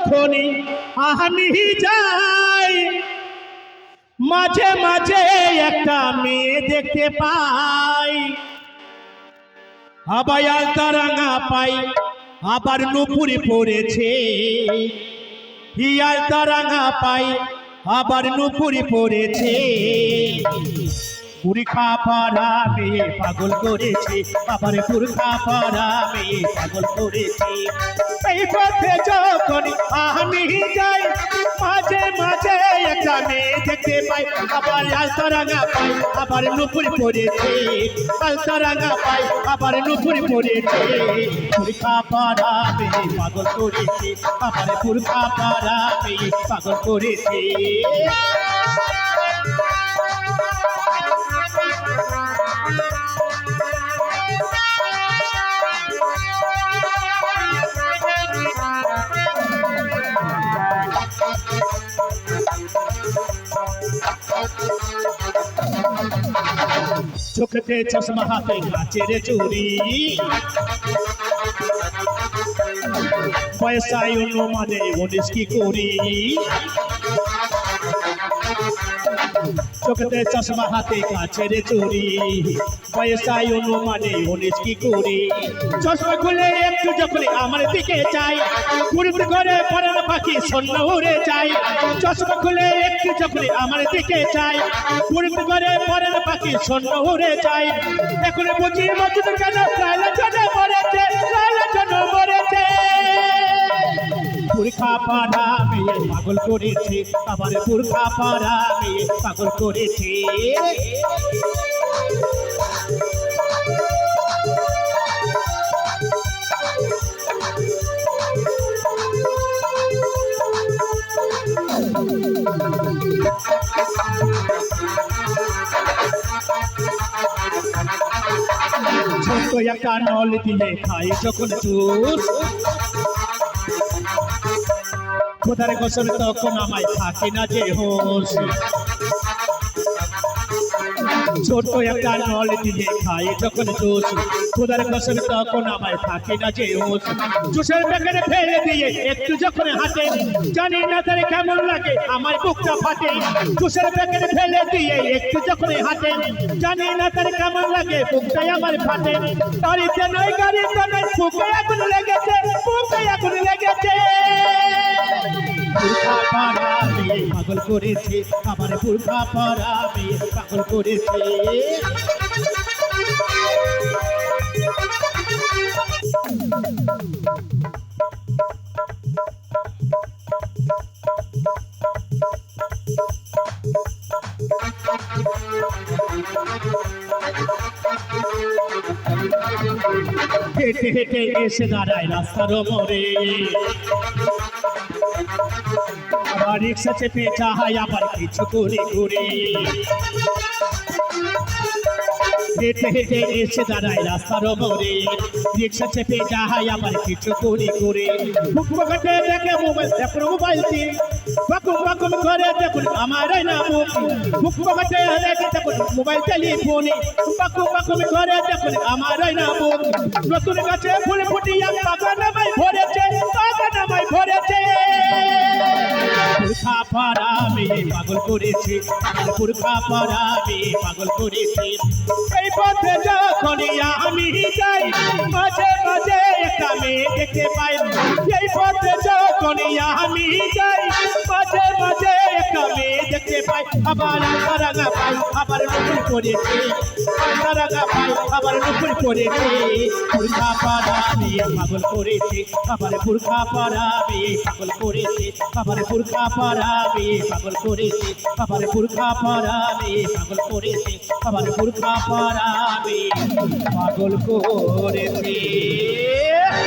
যখনই আমি যাই মাঝে মাঝে একটা মেয়ে দেখতে পাই। আবার আলতারাঙা পাই, আবার নুপুরি পড়েছে। হিয়াল তারাঙা পাই, আবার নুপুরি পড়েছে। পুরখা পাড়া মেয়ে পাগল করেছে, আবার পুরখা পাড়া মেয়ে পাগল করেছে। এই পথে যখন আমি যাই, মাঝে মাঝে একটা মেয়ে দেখতে পাই, আবার আলতারাঙা পাই, আবার নুপুরি পড়েছে আলতারাঙা পাই, আবার নুপুরি পড়েছে পুরখা পাড়া মেয়ে পাগল করেছে, আবার পুরখা পাড়া মেয়ে পাগল করেছে। চোখতে চশমা হাতে গাছের চুরি পয়সায় অনুমানে উনিশ কি করি চোখতে চশমা হাতে গাছের চুরি পয়সায় অনুমানে উনিশ কি করি চশমা খুলে একটু যখন আমার দিকে চাই ঘুরতে করে পরের পাখি শূন্য উড়ে চাই। চশমা খুলে একটু যখন আমার দিকে চাই ঘুরতে ঘরে পরের পাখি শূন্য উড়ে চাই। এখন বুঝি মজুদ কেন প্রায় পুরখা পাড়া মেয়ে পাগল করেছে, আবার পুরখা পাড়া মেয়ে পাগল করেছে। ছোট্ট একটা নল দিয়ে খাই যখন জুস খোদার গোসল তখন আমায় থাকে না যে হোস ছোট একটা নল দিয়ে খাই যখন জুস খোদার গোসল তখন আমায় থাকে না যে হোস জুসের প্যাকেটে ফেলে দিয়ে একটু যখন হাতে জানি না তার কেমন লাগে, আমার বুকটা ফাটে। জুসের প্যাকেটে ফেলে দিয়ে একটু যখন হাতে জানি না তার কেমন লাগে, বুকটাই আমার ফাটে। গাড়িতে নয় গাড়িতে নয়, বুকে আগুন লেগেছে, বুকে আগুন লেগেছে। পুরখা পাড়া পাগল করেছে আমার পাড়া মেয়ে পাগল করেছে। হেঁটে হেঁটে এসে দাঁড়ায় রাস্তার মোড়ে। রিক্সা চেপে চাহাই আবার কিছু করে ঘুরে হেঁটে হেঁটে এসে দাঁড়ায় রাস্তার মোড়ে। রিক্সা চেপে যাহাই আবার কিছু করে করে বুক দেখে মোবাইল দেখুন মোবাইল দিয়ে। বাকুম বাকুম করে দেখুন আমার না মুখ বুক পকেটে রেখে দেখুন মোবাইল, টেলিফোনে। বাকুম বাকুম করে দেখুন আমার না মুখ নতুন গাছে ফুল ফুটিয়া বাগান আমায় ভরেছে, বাগান আমায় ভরেছে। পাড়া পাগল করেছে। পাড়া মেয়ে পাগল করেছে। এই পথে যখনই আমি যাই, মাঝে মাঝে একটা মেয়ে দেখতে পাই। এই পথে যখনই আমি যাই, মাঝে মাঝে একটা মেয়ে দেখতে পাই। আবার রাঙা পাই, আবার নুপুর পড়েছে রাঙা পাই, আবার পুরখা পাড়া মেয়ে পাগল করেছে আবার পুরখা মেয়ে পাগল করেছে আবার পুরখা মেয়ে পাগল করেছে আবার পুরখা মেয়ে পাগল করেছে আবার পুরখা পাড়া পাগল করেছে।